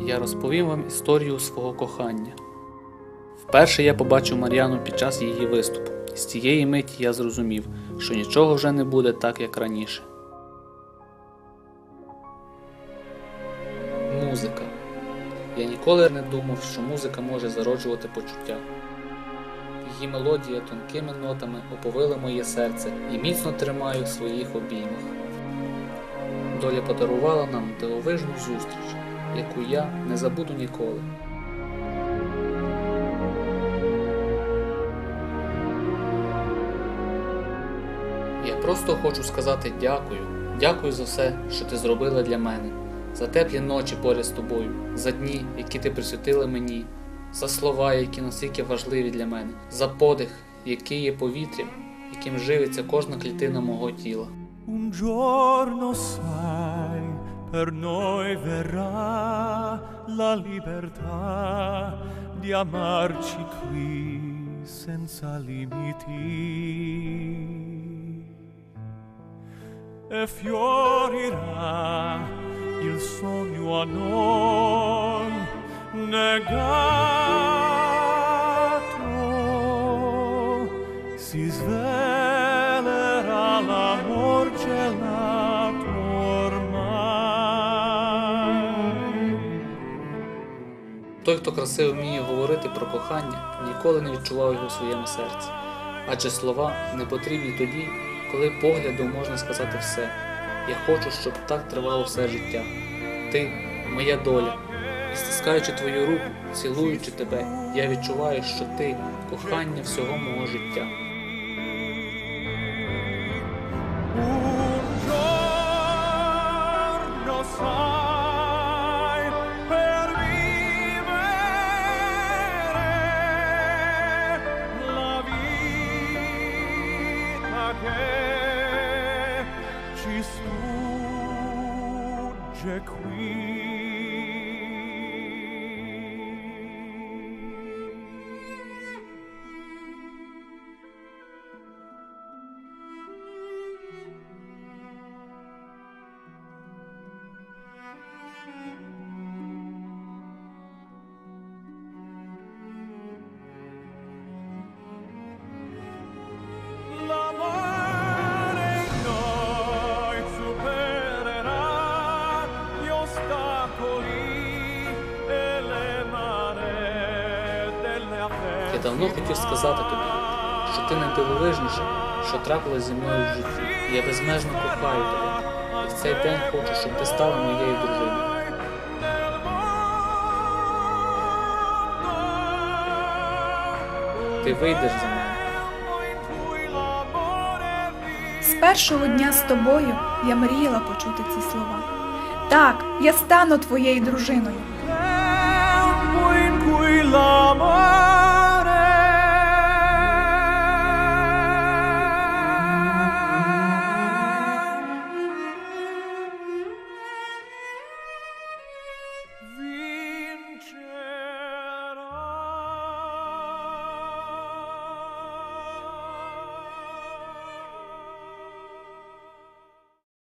я розповім вам історію свого кохання. Вперше я побачив Мар'яну під час її виступу. З цієї миті я зрозумів, що нічого вже не буде так, як раніше. Музика. Я ніколи не думав, що музика може зароджувати почуття. Її мелодія тонкими нотами оповила моє серце і міцно тримаю в своїх обіймах. Доля подарувала нам дивовижну зустріч, яку я не забуду ніколи. Я просто хочу сказати дякую. Дякую за все, що ти зробила для мене, за теплі ночі поряд з тобою, за дні, які ти присвятила мені, за слова, які настільки важливі для мене, за подих, який є повітрям, яким живиться кожна клітина мого тіла. Un giorno per noi verrà la libertà di amarci qui senza limiti. E fiorirà il sogno a noi negato. Si svelerà Той, хто красиво вміє говорити про кохання, ніколи не відчував його в своєму серці. Адже слова не потрібні тоді, коли поглядом можна сказати все. Я хочу, щоб так тривало все життя. Ти моя доля. І стискаючи твою руку, цілуючи тебе, я відчуваю, що ти кохання всього мого життя. Ci sfugge qui. Давно хотів сказати тобі, що ти найдивовижніше, що трапилось зі мною в житті. Я безмежно кохаю тебе. І в цей день хочу, щоб ти стала моєю дружиною. Ти вийдеш за мене. З першого дня з тобою я мріяла почути ці слова. Так, я стану твоєю дружиною.